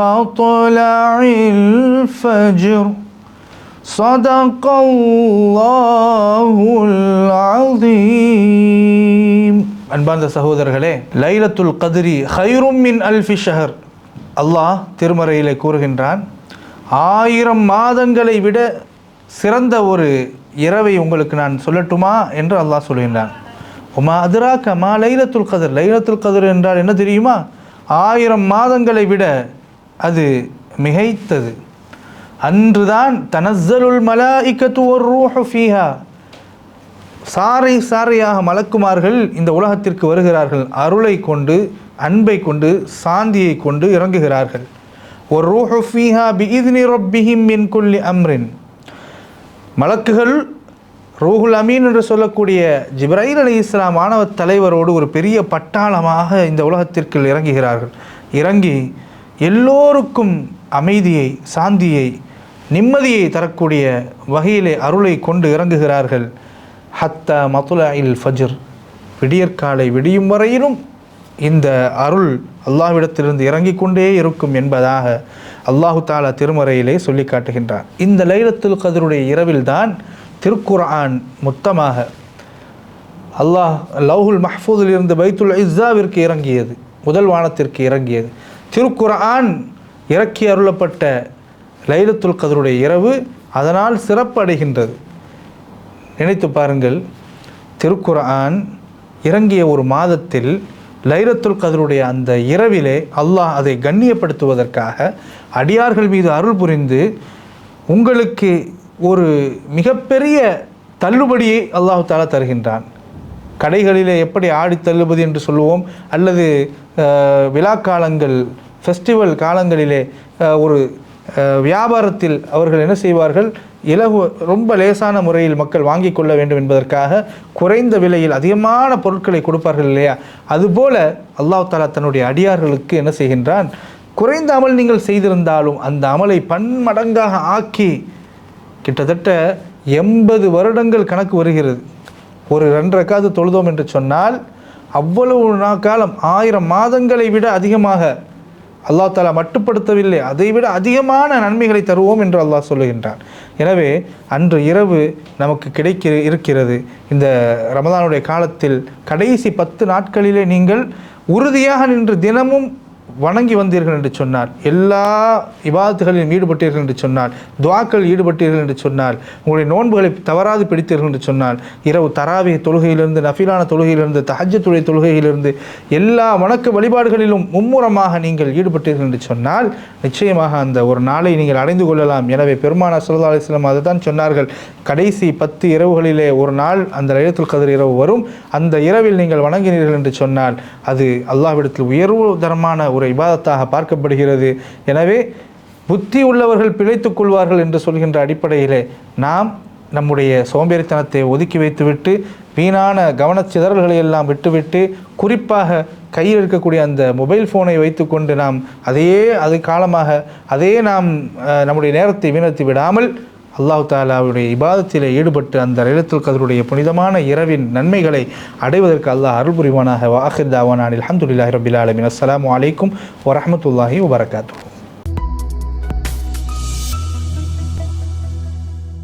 مطلع الفجر صدق الله العظيم அன்பார்ந்த சகோதரர்களே லைலத்துல் கதிரி ஹைரும் மின் அல்ஃபி ஷஹர் அல்லாஹ் திருமறையிலே கூறுகின்றான் ஆயிரம் மாதங்களை விட சிறந்த ஒரு இரவை உங்களுக்கு நான் சொல்லட்டுமா என்று அல்லாஹ் சொல்கின்றான் உமா அதிராக்க மா லைலத்துல் கதிர் லைலத்துல் கதிர் என்றால் என்ன தெரியுமா ஆயிரம் மாதங்களை விட அது மிகைத்தது. அன்றுதான் தனசலுல் மலா இக்கத்து ஒரு ரூஹு ஃபீஹா. சாறை சாறையாக மலக்குமார்கள் இந்த உலகத்திற்கு வருகிறார்கள். அருளை கொண்டு அன்பை கொண்டு சாந்தியை கொண்டு இறங்குகிறார்கள். ஒரு ரூஹு ஃபீஹா பி இத்னி ரப்பிஹிம் மின் குல்லி அம்ரின். மலக்குகள் ரூஹுல் அமீன் என்று சொல்லக்கூடிய ஜிப்ரைல் அலி இஸ்லாம் மாணவ தலைவரோடு ஒரு பெரிய பட்டாளமாக இந்த உலகத்திற்கு இறங்குகிறார்கள். இறங்கி எல்லோருக்கும் அமைதியை சாந்தியை நிம்மதியை தரக்கூடிய வகையிலே அருளை கொண்டு இறங்குகிறார்கள். ஹத்த மதுலா இல் ஃபஜ்ர். விடியற்காலை விடியும் வரையிலும் இந்த அருள் அல்லாஹ்விடத்திலிருந்து இறங்கிக் கொண்டே இருக்கும் என்பதாக அல்லாஹு தாலா திருமறையிலே சொல்லி காட்டுகின்றார் இந்த லைலத்துல் கதருடைய இரவில்தான் திருக்குர்ஆன் மொத்தமாக அல்லாஹ் லவ்ஹுல் மஹ்ஃபூதில் இருந்து பைத்துல் இஸ்ஸாவிற்கு இறங்கியது முதல் வானத்திற்கு இறங்கியது. திருக்குர்ஆன் இறக்கி அருளப்பட்ட லைலத்துல் கதருடைய இரவு அதனால் சிறப்படைகின்றது. நினைத்து பாருங்கள் திருக்குர்ஆன் இறங்கிய ஒரு மாதத்தில் லைலத்துல் கதருடைய அந்த இரவிலே அல்லாஹ் அதை கண்ணியப்படுத்துவதற்காக அடியார்கள் மீது அருள் புரிந்து உங்களுக்கு ஒரு மிகப்பெரிய தள்ளுபடியை அல்லாஹு தாலா தருகின்றான். கடைகளிலே எப்படி ஆடி தள்ளுபடி என்று சொல்லுவோம் அல்லது விழாக்காலங்கள் ஃபெஸ்டிவல் காலங்களிலே ஒரு வியாபாரத்தில் அவர்கள் என்ன செய்வார்கள் இலகு ரொம்ப லேசான முறையில் மக்கள் வாங்கி கொள்ள வேண்டும் என்பதற்காக குறைந்த விலையில் அதிகமான பொருட்களை கொடுப்பார்கள் இல்லையா? அதுபோல அல்லாஹ் தாலா தன்னுடைய அடியார்களுக்கு என்ன செய்கின்றான் குறைந்த அமல் நீங்கள் செய்திருந்தாலும் அந்த அமலை பன்மடங்காக ஆக்கி கிட்டத்தட்ட எண்பது வருடங்கள் கணக்கு வருகிறது. ஒரு ரெண்டரை காது தொழுதோம் என்று சொன்னால் அவ்வளவு நா- காலம் ஆயிரம் மாதங்களை விட அதிகமாக அல்லாஹ் தாலா மட்டுப்படுத்தவில்லை அதைவிட அதிகமான நன்மைகளை தருவோம் என்று அல்லாஹ் சொல்லுகின்றான். எனவே அன்று இரவு நமக்கு கிடைக்க இருக்கிறது. இந்த ரமதானுடைய காலத்தில் கடைசி பத்து நாட்களிலே நீங்கள் உறுதியாக நின்று தினமும் வணங்கி வந்தீர்கள் என்று சொன்னார் எல்லா விவாதத்துகளிலும் ஈடுபட்டீர்கள் என்று சொன்னால் துவாக்கள் ஈடுபட்டீர்கள் என்று சொன்னால் உங்களுடைய நோன்புகளை தவறாது பிடித்தீர்கள் என்று சொன்னால் இரவு தராவி தொழுகையிலிருந்து நஃபிலான தொழுகையிலிருந்து தஹஜத்துடைய தொழுகையிலிருந்து எல்லா வணக்க வழிபாடுகளிலும் மும்முரமாக நீங்கள் ஈடுபட்டீர்கள் என்று சொன்னால் நிச்சயமாக அந்த ஒரு நாளை நீங்கள் அடைந்து கொள்ளலாம். எனவே பெருமானா சுல்லா அலிஸ்லாம் அதை தான் சொன்னார்கள். கடைசி பத்து இரவுகளிலே ஒரு நாள் அந்த லயத்துல் கதிர் இரவு வரும். அந்த இரவில் நீங்கள் வணங்கினீர்கள் என்று சொன்னால் அது அல்லாஹ்விடத்தில் உயர்வு தரமான ஒரு இபாதத்தாக பார்க்கப்படுகிறது. எனவே புத்தி உள்ளவர்கள் பிழைத்துக் கொள்வார்கள் என்று சொல்கின்ற அடிப்படையிலே நாம் நம்முடைய சோம்பேறித்தனத்தை ஒதுக்கி வைத்துவிட்டு வீணான கவனச்சிதறல்களை எல்லாம் விட்டுவிட்டு குறிப்பாக கையில் இருக்கக்கூடிய அந்த மொபைல் ஃபோனை வைத்துக்கொண்டு நாம் அதையே அது காலமாக அதையே நாம் நம்முடைய நேரத்தை வீணடித்து விடாமல் அல்லாஹு தாலாவுடைய இபாதத்திலே ஈடுபட்டு அந்த லைலத்துல் கதருடைய புனிதமான இரவின் நன்மைகளை அடைவதற்கு அல்லாஹ் அருள் புரிவானாக. வாஹிர் தாவானில் அஹமதுல்லாஹி ரபில் ஆலமின். அஸ்ஸலாமு அலைக்கும் வரஹ்மத்துல்லாஹி வபரகாத்துஹு.